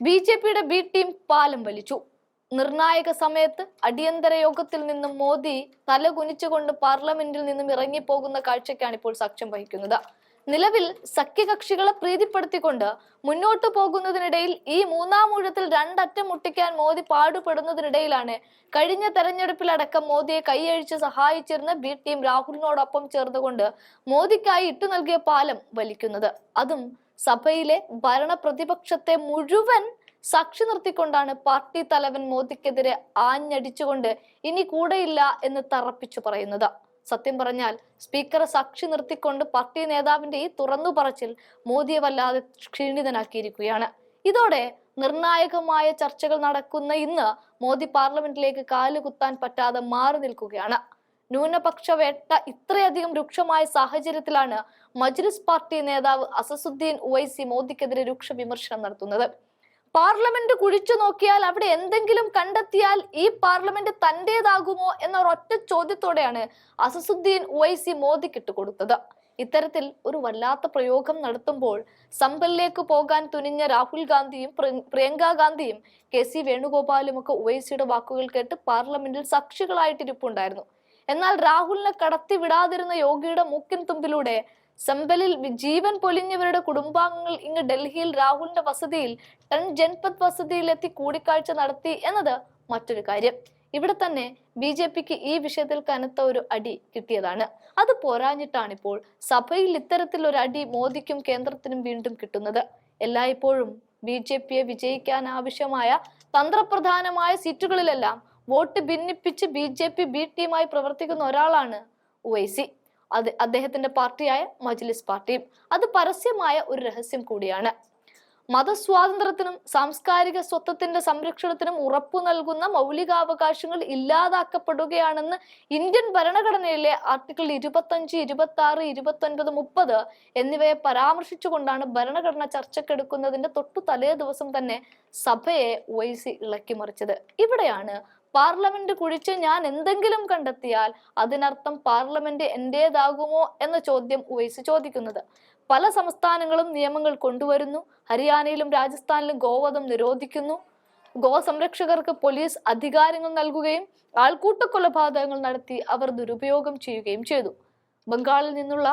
B J പിയുടെ B team പാലം വലിച്ചു. നിർണായക സമയത്ത് അടിയന്തര യോഗത്തിൽ നിന്നും മോദി തല കുനിച്ചുകൊണ്ട് പാർലമെന്റിൽ നിന്നും ഇറങ്ങിപ്പോകുന്ന കാഴ്ചയ്ക്കാണ് ഇപ്പോൾ സാക്ഷ്യം വഹിക്കുന്നത്. നിലവിൽ സഖ്യകക്ഷികളെ പ്രീതിപ്പെടുത്തിക്കൊണ്ട് മുന്നോട്ടു പോകുന്നതിനിടയിൽ ഈ മൂന്നാം ഊഴത്തിൽ രണ്ടറ്റം മുട്ടിക്കാൻ മോദി പാടുപെടുന്നതിനിടയിലാണ് കഴിഞ്ഞ തെരഞ്ഞെടുപ്പിലടക്കം മോദിയെ കൈയഴിച്ച് സഹായിച്ചിരുന്ന ബി ടീം രാഹുലിനോടൊപ്പം ചേർന്നുകൊണ്ട് മോദിക്കായി ഇട്ടു നൽകിയ പാലം വലിക്കുന്നത്. അതും സഭയിലെ ഭരണ പ്രതിപക്ഷത്തെ മുഴുവൻ സാക്ഷി നിർത്തിക്കൊണ്ടാണ് പാർട്ടി തലവൻ മോദിക്കെതിരെ ആഞ്ഞടിച്ചുകൊണ്ട് ഇനി കൂടെയില്ല എന്ന് തറപ്പിച്ചു പറയുന്നത്. സത്യം പറഞ്ഞാൽ സ്പീക്കറെ സാക്ഷി നിർത്തിക്കൊണ്ട് പാർട്ടി നേതാവിന്റെ ഈ തുറന്നു പറച്ചിൽ മോദിയെ വല്ലാതെ ക്ഷീണിതനാക്കിയിരിക്കുകയാണ്. ഇതോടെ നിർണായകമായ ചർച്ചകൾ നടക്കുന്ന ഇന്ന് മോദി പാർലമെന്റിലേക്ക് കാലുകുത്താൻ പറ്റാതെ മാറി നിൽക്കുകയാണ്. ന്യൂനപക്ഷ വേട്ട ഇത്രയധികം രൂക്ഷമായ സാഹചര്യത്തിലാണ് മജ്ലിസ് പാർട്ടി നേതാവ് അസസുദ്ദീൻ ഉവൈസി മോദിക്കെതിരെ രൂക്ഷ വിമർശനം നടത്തുന്നത്. പാർലമെന്റ് കുഴിച്ചു നോക്കിയാൽ അവിടെ എന്തെങ്കിലും കണ്ടെത്തിയാൽ ഈ പാർലമെന്റ് തന്റേതാകുമോ എന്ന ഒരൊറ്റ ചോദ്യത്തോടെയാണ് അസസുദ്ദീൻ ഉവൈസി മോദിക്ക് ഇട്ടുകൊടുത്തത് ഇത്തരത്തിൽ ഒരു വല്ലാത്ത പ്രയോഗം നടത്തുമ്പോൾ സമ്പലിലേക്ക് പോകാൻ തുനിഞ്ഞ രാഹുൽ ഗാന്ധിയും പ്രിയങ്ക ഗാന്ധിയും കെ സി വേണുഗോപാലും ഒക്കെ ഉവൈസിയുടെ വാക്കുകൾ കേട്ട് പാർലമെന്റിൽ സാക്ഷികളായിട്ടിരിപ്പുണ്ടായിരുന്നു. എന്നാൽ രാഹുലിനെ കടത്തി വിടാതിരുന്ന യോഗിയുടെ മൂക്കിൻ തുമ്പിലൂടെ സമ്പലിൽ ജീവൻ പൊലിഞ്ഞവരുടെ കുടുംബാംഗങ്ങൾ ഇങ്ങ് ഡൽഹിയിൽ രാഹുലിന്റെ വസതിയിൽ ടൺ ജൻപത് വസതിയിലെത്തി കൂടിക്കാഴ്ച നടത്തി എന്നത് മറ്റൊരു കാര്യം. ഇവിടെ തന്നെ ബി ജെ പിക്ക് ഈ വിഷയത്തിൽ കനത്ത ഒരു അടി കിട്ടിയതാണ്. അത് പോരാഞ്ഞിട്ടാണിപ്പോൾ സഭയിൽ ഇത്തരത്തിൽ ഒരു അടി മോദിക്കും കേന്ദ്രത്തിനും വീണ്ടും കിട്ടുന്നത്. എല്ലായ്പ്പോഴും ബി ജെ പിയെ വിജയിക്കാൻ ആവശ്യമായ തന്ത്രപ്രധാനമായ സീറ്റുകളിലെല്ലാം വോട്ട് ഭിന്നിപ്പിച്ച് ബി ജെ പി ബി ടീമായി പ്രവർത്തിക്കുന്ന ഒരാളാണ് ഉവൈസി അത് അദ്ദേഹത്തിന്റെ പാർട്ടിയായ മജ്ലിസ് പാർട്ടിയും അത് പരസ്യമായ ഒരു രഹസ്യം കൂടിയാണ്. മതസ്വാതന്ത്ര്യത്തിനും സാംസ്കാരിക സ്വത്വത്തിന്റെ സംരക്ഷണത്തിനും ഉറപ്പു നൽകുന്ന മൗലികാവകാശങ്ങൾ ഇല്ലാതാക്കപ്പെടുകയാണെന്ന് ഇന്ത്യൻ ഭരണഘടനയിലെ ആർട്ടിക്കിൾ ഇരുപത്തഞ്ച് ഇരുപത്തി ആറ് ഇരുപത്തി ഒൻപത് മുപ്പത് എന്നിവയെ പരാമർശിച്ചുകൊണ്ടാണ് ഭരണഘടന ചർച്ചക്കെടുക്കുന്നതിന്റെ തൊട്ടു തലേ ദിവസം തന്നെ സഭയെ വൈസി ഇളക്കി മറിച്ചത്. ഇവിടെയാണ് പാർലമെന്റ് കുഴിച്ച് ഞാൻ എന്തെങ്കിലും കണ്ടെത്തിയാൽ അതിനർത്ഥം പാർലമെന്റ് എന്റേതാകുമോ എന്ന ചോദ്യം ഉവൈസ് ചോദിക്കുന്നത്. പല സംസ്ഥാനങ്ങളും നിയമങ്ങൾ കൊണ്ടുവരുന്നു. ഹരിയാനയിലും രാജസ്ഥാനിലും ഗോവധം നിരോധിക്കുന്നു. ഗോ സംരക്ഷകർക്ക് പോലീസ് അധികാരങ്ങൾ നൽകുകയും ആൾക്കൂട്ട കൊലപാതകങ്ങൾ നടത്തി അവർ ദുരുപയോഗം ചെയ്യുകയും ചെയ്തു. ബംഗാളിൽ നിന്നുള്ള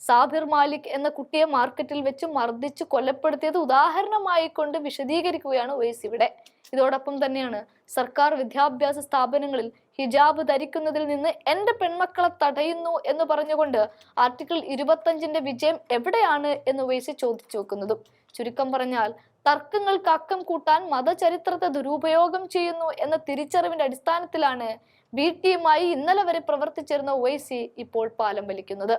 സാബിർ മാലിക് എന്ന കുട്ടിയെ മാർക്കറ്റിൽ വെച്ച് മർദ്ദിച്ച് കൊലപ്പെടുത്തിയത് ഉദാഹരണമായി കൊണ്ട് വിശദീകരിക്കുകയാണ് ഒയസ് ഇവിടെ. ഇതോടൊപ്പം തന്നെയാണ് സർക്കാർ വിദ്യാഭ്യാസ സ്ഥാപനങ്ങളിൽ ഹിജാബ് ധരിക്കുന്നതിൽ നിന്ന് എന്റെ പെൺമക്കളെ തടയുന്നു എന്ന് പറഞ്ഞുകൊണ്ട് ആർട്ടിക്കിൾ ഇരുപത്തഞ്ചിന്റെ വിജയം എവിടെയാണ് എന്ന് ഒയ്സി ചോദിച്ചു വെക്കുന്നതും ചുരുക്കം പറഞ്ഞാൽ തർക്കങ്ങൾക്ക് അക്കം കൂട്ടാൻ മതചരിത്രത്തെ ദുരുപയോഗം ചെയ്യുന്നു എന്ന തിരിച്ചറിവിന്റെ അടിസ്ഥാനത്തിലാണ് ബി ടിയുമായി ഇന്നലെ വരെ പ്രവർത്തിച്ചിരുന്ന ഒയസി ഇപ്പോൾ പാലം വലിക്കുന്നത്.